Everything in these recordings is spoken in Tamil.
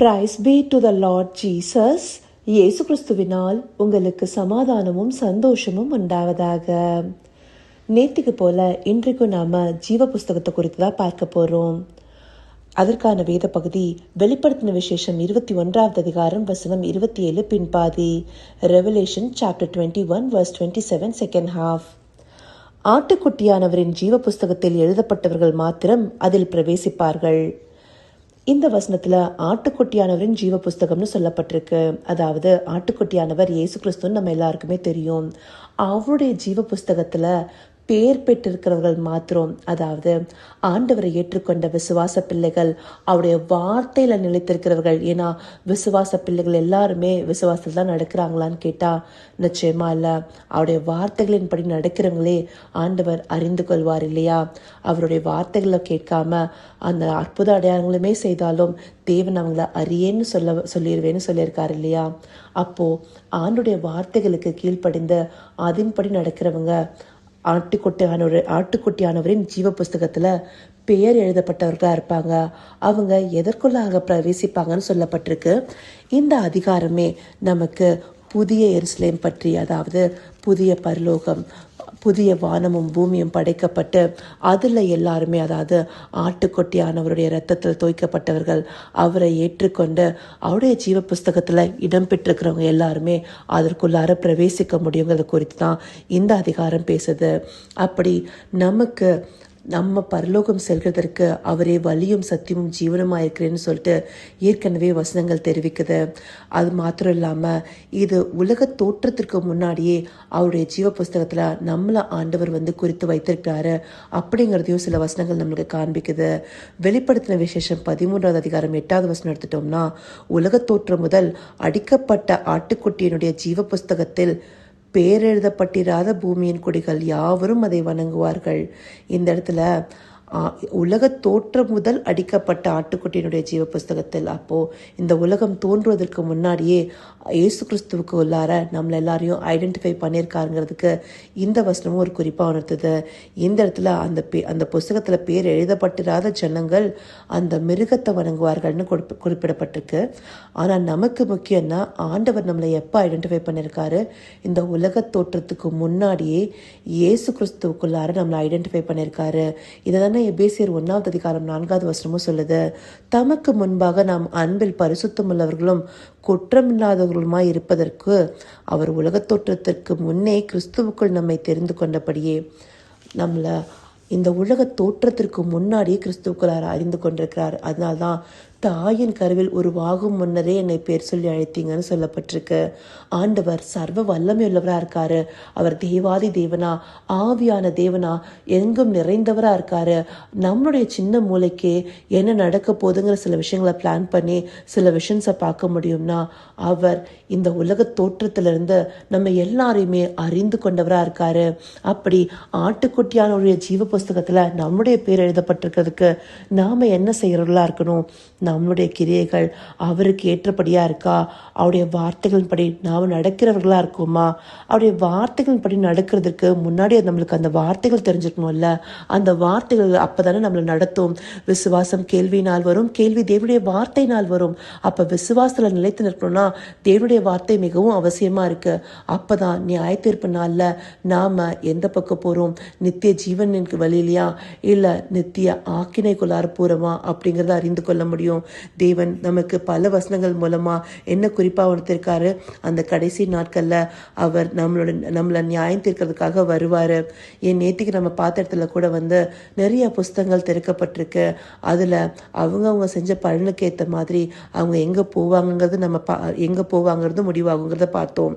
Praise be to the Lord Jesus இயேசு கிறிஸ்துவினால் உங்களுக்கு சமாதானமும் சந்தோஷமும் உண்டாவதாக நேற்றுக்கு போல இன்றைக்கும் நாம ஜீவ புஸ்தகத்தை குறித்து தான் பார்க்க போறோம். அதற்கான வேத பகுதி வெளிப்படுத்தின விசேஷம் இருபத்தி ஒன்றாவது அதிகாரம் வசனம் இருபத்தி ஏழு பின்பாதி. Revelation chapter twenty one verse twenty seven second half ஆட்டுக்குட்டியானவரின் ஜீவ புஸ்தகத்தில் எழுதப்பட்டவர்கள் மாத்திரம் அதில் பிரவேசிப்பார்கள். இந்த வசனத்துல ஆட்டுக்குட்டியானவரின் ஜீவ புஸ்தகம்னு சொல்லப்பட்டிருக்கு. அதாவது ஆட்டுக்குட்டியானவர் இயேசு கிறிஸ்துன்னு நம்ம எல்லாருக்குமே தெரியும். அவருடைய ஜீவ புஸ்தகத்துல பேர் பெற்றிருக்கிறவர்கள் மாத்திரம் அதாவது ஆண்டவரை ஏற்றுக்கொண்ட விசுவாச பிள்ளைகள் அவருடைய வார்த்தையில நிலைத்திருக்கிறவர்கள். ஏன்னா விசுவாச பிள்ளைகள் எல்லாருமே விசுவாசத்தில் தான் நடக்கிறாங்களான்னு கேட்டா நிச்சயமா இல்ல. அவருடைய வார்த்தைகளின்படி நடக்கிறவங்களே ஆண்டவர் அறிந்து கொள்வார் இல்லையா? அவருடைய வார்த்தைகளை கேட்காம அந்த அற்புத அடையாளங்களுமே செய்தாலும் தேவன் அவங்கள அறியேன்னு சொல்ல சொல்லிடுவேன்னு சொல்லியிருக்காரு இல்லையா? அப்போ ஆண்டுடைய வார்த்தைகளுக்கு கீழ்ப்படிந்து அதன்படி நடக்கிறவங்க ஆட்டுக்குட்டியானவர் ஆட்டுக்குட்டியானவரின் ஜீவ புஸ்தகத்தில் பெயர் எழுதப்பட்டவர்களாக இருப்பாங்க. அவங்க எதற்குள்ளாக பிரவேசிப்பாங்கன்னு சொல்லப்பட்டிருக்கு. இந்த அதிகாரமே நமக்கு புதிய எருசலேம் பற்றி அதாவது புதிய பரலோகம் புதிய வானமும் பூமியும் படைக்கப்பட்டு அதில் எல்லாருமே அதாவது ஆட்டுக்கொட்டியானவருடைய ரத்தத்தில் தோய்க்கப்பட்டவர்கள் அவரை ஏற்றுக்கொண்டு அவருடைய ஜீவ புஸ்தகத்தில் இடம்பெற்றிருக்கிறவங்க எல்லாருமே அதற்குள்ளார பிரவேசிக்க முடியுங்கிறது குறித்து தான் இந்த அதிகாரம் பேசுது. அப்படி நமக்கு நம்ம பரலோகம் செல்கிறதற்கு அவரே வலியும் சத்தியமும் ஜீவனமாக இருக்கிறேன்னு சொல்லிட்டு ஏற்கனவே வசனங்கள் தெரிவிக்குது. அது மாத்திரம் இல்லாமல் இது உலக தோற்றத்திற்கு முன்னாடியே அவருடைய ஜீவ புஸ்தகத்தில் நம்மளை ஆண்டவர் வந்து குறித்து வைத்திருக்கிறாரு அப்படிங்கிறதையும் சில வசனங்கள் நம்மளுக்கு காண்பிக்குது. வெளிப்படுத்தின விசேஷம் பதிமூன்றாவது அதிகாரம் எட்டாவது வசனம் எடுத்துட்டோம்னா உலக தோற்றம் முதல் அடிக்கப்பட்ட ஆட்டுக்குட்டியினுடைய ஜீவ புஸ்தகத்தில் பேரெழுதப்பட்டிராத பூமியின் குடிகள் யாவரும் அதை வணங்குவார்கள். இந்த இடத்துல உலக தோற்றம் முதல் அடிக்கப்பட்ட ஆட்டுக்குட்டியினுடைய ஜீவ புஸ்தகத்தில் அப்போது இந்த உலகம் தோன்றுவதற்கு முன்னாடியே இயேசு கிறிஸ்துவுக்கு உள்ளார நம்மளை எல்லாரையும் ஐடென்டிஃபை பண்ணியிருக்காருங்கிறதுக்கு இந்த வசனமும் ஒரு குறிப்பாக உணர்த்துது. இந்த இடத்துல அந்த பே அந்த புஸ்தகத்தில் பேர் எழுதப்பட்டிராத ஜனங்கள் அந்த மிருகத்தை வணங்குவார்கள்னு குறிப்பி குறிப்பிடப்பட்டிருக்கு. ஆனால் நமக்கு முக்கியம்னா ஆண்டவர் நம்மளை எப்போ ஐடென்டிஃபை பண்ணியிருக்காரு? இந்த உலக தோற்றத்துக்கு முன்னாடியே இயேசு கிறிஸ்துவுக்குள்ளார நம்மளை ஐடென்டிஃபை பண்ணியிருக்காரு. இதை தானே எபேசியர் ஒன்றாவது அதிகாரம் நான்காவது வசனமும் சொல்லுது தமக்கு முன்பாக நாம் அன்பில் பரிசுத்தம் உள்ளவர்களும் குற்றமில்லாதவர்களுமாய் இருப்பதற்கு அவர் உலகத் தோற்றத்திற்கு முன்னே கிறிஸ்துவுக்குள் நம்மை தெரிந்து கொண்டபடியே. நம்மளை இந்த உலக தோற்றத்திற்கு முன்னாடியே கிறிஸ்துவுக்குள்ளார் அறிந்து கொண்டிருக்கிறார். அதனால்தான் தாயின் கருவில் உருவாகும் முன்னரே என்னை பேர் சொல்லி அழைத்தீங்கன்னு சொல்லப்பட்டிருக்கு. ஆண்டவர் சர்வ வல்லமை உள்ளவராக இருக்காரு. அவர் தேவாதி தேவனா ஆவியான தேவனா எங்கும் நிறைந்தவராக இருக்காரு. நம்மளுடைய சின்ன மூளைக்கு என்ன நடக்க போகுதுங்கிற சில விஷயங்களை பிளான் பண்ணி சில விஷன்ஸை பார்க்க முடியும்னா அவர் இந்த உலக தோற்றத்திலிருந்து நம்ம எல்லாரையுமே அறிந்து கொண்டவராக இருக்காரு. அப்படி ஆட்டுக்குட்டியானுடைய ஜீவ புஸ்தகத்தில் நம்முடைய பேர் எழுதப்பட்டிருக்கிறதுக்கு நாம் என்ன செய்கிறவர்களாக இருக்கணும்? நம்மளுடைய கிரியைகள் அவருக்கு ஏற்றபடியாக இருக்கா? அவருடைய வார்த்தைகளின்படி நாம் நடக்கிறவர்களாக இருக்குமா? அவருடைய வார்த்தைகளின்படி நடக்கிறதுக்கு முன்னாடி நம்மளுக்கு அந்த வார்த்தைகள் தெரிஞ்சுக்கணும்ல அந்த வார்த்தைகள் அப்போ தானே நம்மளை நடத்தும். விசுவாசம் கேள்வினால் வரும் கேள்வி தேவனுடைய வார்த்தையினால் வரும். அப்போ விசுவாசத்தில் நிலைத்து நிற்கணும்னா தேவனுடைய வார்த்தை மிகவும் அவசியமாக இருக்குது அப்போ தான் தீர்ப்பு நாளில் நாம் எந்த பக்கம் போகிறோம் நித்திய ஜீவனுக்கு வழியிலையா? இல்லை நித்திய ஆக்கினைக்குள்ளார போகிறோமா அப்படிங்கிறத அறிந்து கொள்ள முடியும். தேவன் நமக்கு பல வசனங்கள் மூலமாக என்ன குறிப்பாக உணர்த்திருக்காரு அந்த கடைசி நாட்களில் அவர் நம்மளோட நம்மளை நியாயம் தீர்க்கிறதுக்காக வருவார். என் நேத்திக்கு நம்ம பார்த்த இடத்துல கூட வந்து நிறைய புஸ்தங்கள் திறக்கப்பட்டிருக்கு. அதில் அவங்க அவங்க செஞ்ச பலனுக்கு ஏற்ற மாதிரி அவங்க எங்கே போவாங்கங்கிறது நம்ம பா எங்கே போவாங்கிறது முடிவாகுங்கிறத பார்த்தோம்.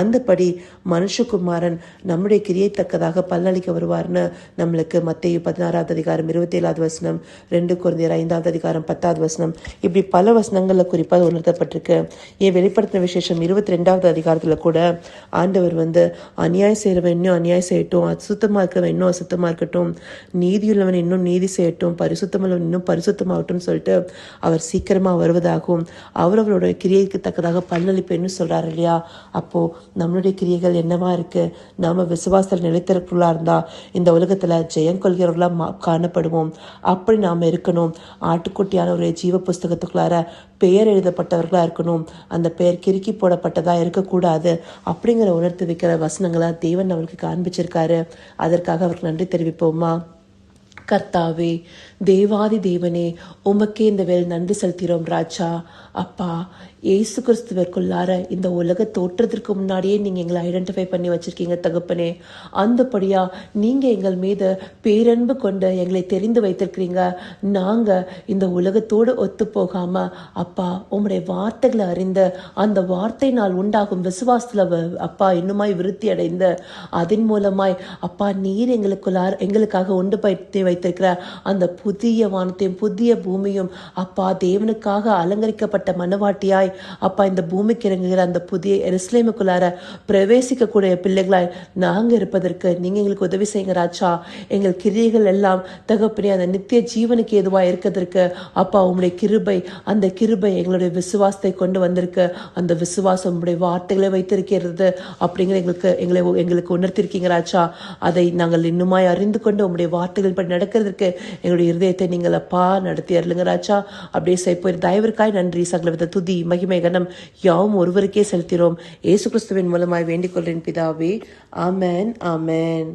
அந்தபடி மனுஷகுமாரன் நம்முடைய கிரியைத்தக்கதாக பலனளிக்க வருவார்னு நம்மளுக்கு மத்திய பதினாறாவது அதிகாரம் இருபத்தி ஏழாவது வசனம் ரெண்டு குழந்தையர் ஐந்தாவது அதிகாரம் பத்தாவது வசனம் இப்படி பல வசனங்களில் குறிப்பாக உணர்த்தப்பட்டிருக்கு. ஏன் வெளிப்படுத்தின விசேஷம் இருபத்தி ரெண்டாவது அதிகாரத்தில் கூட ஆண்டவர் வந்து அநியாயம் செய்கிறவன் இன்னும் அநியாயம் செய்யட்டும். அசுத்தமாக இருக்கிறவன் இன்னும் அசுத்தமாக இருக்கட்டும். நீதியுள்ளவன் இன்னும் நீதி செய்யட்டும். பரிசுத்தமுள்ளவன் இன்னும் பரிசுத்தமாகட்டும் சொல்லிட்டு அவர் சீக்கிரமாக வருவதாகவும் அவரவரோட கிரியைக்கு தக்கதாக பல்லளிப்பேன்னு சொல்கிறார் இல்லையா? அப்போது நம்மளுடைய கிரியைகள் என்னவா இருக்கு? நாம விசுவாசத்தில் நிலைத்திருக்கிறா இருந்தால் இந்த உலகத்துல ஜெயம் கொள்கிறவர்களாக மா- காணப்படுவோம். அப்படி நாம இருக்கணும். ஆட்டுக்குட்டியான ஒரு ஜீவ ஜீவ புஸ்தகத்துக்குள்ளார பெயர் எழுதப்பட்டவர்களாக இருக்கணும். அந்த பெயர் கிறுக்கி போடப்பட்டதாக இருக்கக்கூடாது அப்படிங்கிற உணர்த்து வைக்கிற வசனங்களை தேவன் அவருக்கு காண்பிச்சிருக்காரு. அதற்காக அவருக்கு நன்றி தெரிவிப்போமா? கர்த்தாவே தேவாதி தேவனே உமக்கே இந்த வேலை நன்றி செலுத்துகிறோம் ராஜா. அப்பா இயேசு கிறிஸ்துவருக்குள்ளார இந்த உலக தோற்றத்திற்கு முன்னாடியே நீங்கள் எங்களை ஐடென்டிஃபை பண்ணி வச்சுருக்கீங்க தகுப்பனே. அந்தபடியாக நீங்கள் எங்கள் மீது பேரன்பு கொண்டு எங்களை தெரிந்து வைத்திருக்கிறீங்க. நாங்கள் இந்த உலகத்தோடு ஒத்து போகாமல் அப்பா உம்முடைய வார்த்தைகளை அறிந்து அந்த வார்த்தையினால் உண்டாகும் விசுவாசத்தில் வ- அப்பா இன்னுமாய் விருத்தி அடைந்து அதன் மூலமாய் அப்பா நீர் எங்களுக்குள்ளார் எங்களுக்காக உண்டு பயிற்சி வைத்திருக்கிற அந்த புதிய வானத்தையும் புதிய பூமியும் அப்பா தேவனுக்காக அலங்கரிக்கப்பட்ட மனவாட்டியாய் அப்பா இந்த பூமிக்கு இறங்குகிற அந்த புதிய எருசலேமுக்குள்ளார பிரவேசிக்கக்கூடிய பிள்ளைகளாய் நாங்க இருப்பதற்கு நீங்க எங்களுக்கு உதவி செய்யுங்க ராஜா. எங்கள் கிரியைகள் எல்லாம் தகப்பனே அந்த நித்திய ஜீவனுக்கு எதுவாக இருக்கிறதுக்கு அப்பா உங்களுடைய கிருபை அந்த கிருபை எங்களுடைய விசுவாசத்தை கொண்டு வந்திருக்கு. அந்த விசுவாசம் உங்களுடைய வார்த்தைகளை வைத்திருக்கிறது அப்படிங்கிற எங்களுக்கு எங்களை எங்களுக்கு உணர்த்திருக்கீங்க ராஜா. அதை நாங்கள் இன்னுமாய் அறிந்து கொண்டு உங்களுடைய வார்த்தைகள் படி நடக்கிறதுக்கு எங்களுடைய இருதயத்தை நீங்கள் அப்பா நடத்தி அருளுங்க ராஜா. அப்படியே செய்ப்போய் தயவிற்காய் நன்றி. சகலவித துதி மகிமை கனம் யாவும் ஒருவருக்கே செலுத்தினோம் ஏசு கிறிஸ்துவின் மூலமாய் வேண்டிக் கொள்கிறேன் பிதாவே. ஆமேன் ஆமேன்.